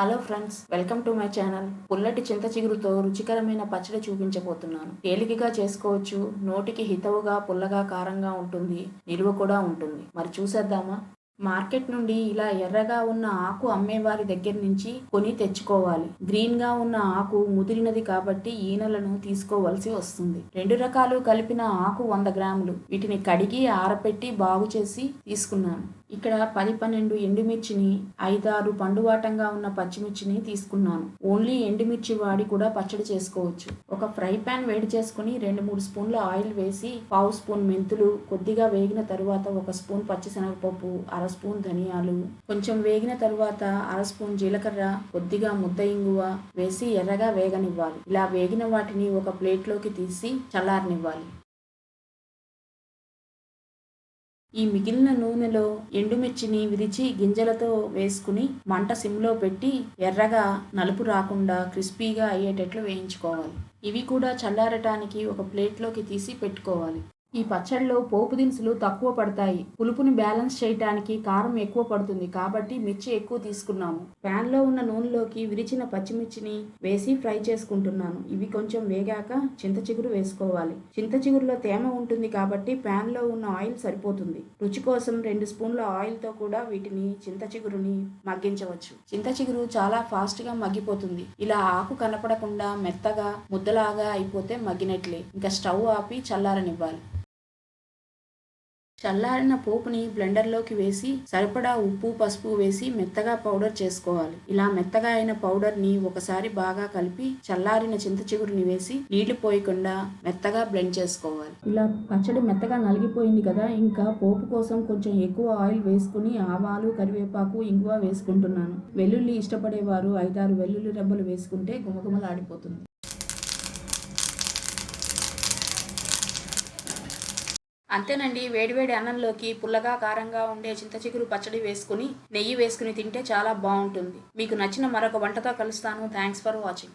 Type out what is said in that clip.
Hello friends welcome to my channel పుల్లటి చింత చిగురుతో రుచికరమైన పచ్చడి చూపించబోతున్నాను. తేలికగా చేసుకోవచ్చు నోటికి హితవుగా పుల్లగా కారంగా ఉంటుంది నిలువ కూడా ఉంటుంది. మరి చూసేద్దామా? మార్కెట్ నుండి ఇలా ఎర్రగా ఉన్న ఆకు అమ్మేవారి దగ్గర నుంచి కొని తెచ్చుకోవాలి. గ్రీన్గా ఉన్న ఆకు ముదిరినది కాబట్టి ఈనలను తీసుకోవలసి వస్తుంది. రెండు రకాలు కలిపిన ఆకు వంద గ్రాములు. వీటిని కడిగి ఆరపెట్టి బాగు చేసి తీసుకున్నాను. ఇక్కడ పది పన్నెండు ఎండుమిర్చిని ఐదారు పండువాటంగా ఉన్న పచ్చిమిర్చిని తీసుకున్నాను. ఓన్లీ ఎండుమిర్చి వాడి కూడా పచ్చడి చేసుకోవచ్చు. ఒక ఫ్రై పాన్ వేడి చేసుకుని రెండు మూడు స్పూన్ల ఆయిల్ వేసి పావు స్పూన్ మెంతులు కొద్దిగా వేగిన తరువాత ఒక స్పూన్ పచ్చిశనగపప్పు అర స్పూన్ ధనియాలు కొంచెం వేగిన తరువాత అర స్పూన్ జీలకర్ర కొద్దిగా ముద్ద ఇంగువ వేసి ఎర్రగా వేగనివ్వాలి. ఇలా వేగిన వాటిని ఒక ప్లేట్లోకి తీసి చల్లారనివ్వాలి. ఈ మిగిలిన నూనెలో ఎండుమిర్చిని విరిచి గింజలతో వేసుకుని మంట సిమ్లో పెట్టి ఎర్రగా నలుపు రాకుండా క్రిస్పీగా అయ్యేటట్లు వేయించుకోవాలి. ఇవి కూడా చల్లారటానికి ఒక ప్లేట్లోకి తీసి పెట్టుకోవాలి. ఈ పచ్చడిలో పోపు దినుసులు తక్కువ పడతాయి. పులుపుని బ్యాలెన్స్ చేయడానికి కారం ఎక్కువ పడుతుంది కాబట్టి మిర్చి ఎక్కువ తీసుకున్నాము. ప్యాన్లో ఉన్న నూనెలోకి విరిచిన పచ్చిమిర్చిని వేసి ఫ్రై చేసుకుంటున్నాను. ఇవి కొంచెం వేగాక చింత చిగురు వేసుకోవాలి. చింత చిగురులో తేమ ఉంటుంది కాబట్టి ప్యాన్లో ఉన్న ఆయిల్ సరిపోతుంది. రుచి కోసం రెండు స్పూన్ల ఆయిల్తో కూడా వీటిని చింత చిగురుని మగ్గించవచ్చు. చింత చిగురు చాలా ఫాస్ట్గా మగ్గిపోతుంది. ఇలా ఆకు కనపడకుండా మెత్తగా ముద్దలాగా అయిపోతే మగ్గినట్లే. ఇంకా స్టవ్ ఆపి చల్లారనివ్వాలి. చల్లారిన పోపుని బ్లెండర్లోకి వేసి సరిపడా ఉప్పు పసుపు వేసి మెత్తగా పౌడర్ చేసుకోవాలి. ఇలా మెత్తగా అయిన పౌడర్ని ఒకసారి బాగా కలిపి చల్లారిన చింత చిగురుని వేసి నీళ్ళు పోయకుండా మెత్తగా బ్లెండ్ చేసుకోవాలి. ఇలా పచ్చడి మెత్తగా నలిగిపోయింది కదా ఇంకా పోపు కోసం కొంచెం ఎక్కువ ఆయిల్ వేసుకుని ఆవాలు కరివేపాకు ఇంగువ వేసుకుంటున్నాను. వెల్లుల్లి ఇష్టపడేవారు ఐదారు వెల్లుల్లి రెబ్బలు వేసుకుంటే గుమగుమలాడిపోతుంది అంతేనండి వేడివేడి అన్నంలోకి పుల్లగా కారంగా ఉండే చింత చిగురు పచ్చడి వేసుకుని నెయ్యి వేసుకుని తింటే చాలా బాగుంటుంది. మీకు నచ్చిన మరొక వంటతో కలుస్తాను. Thanks for watching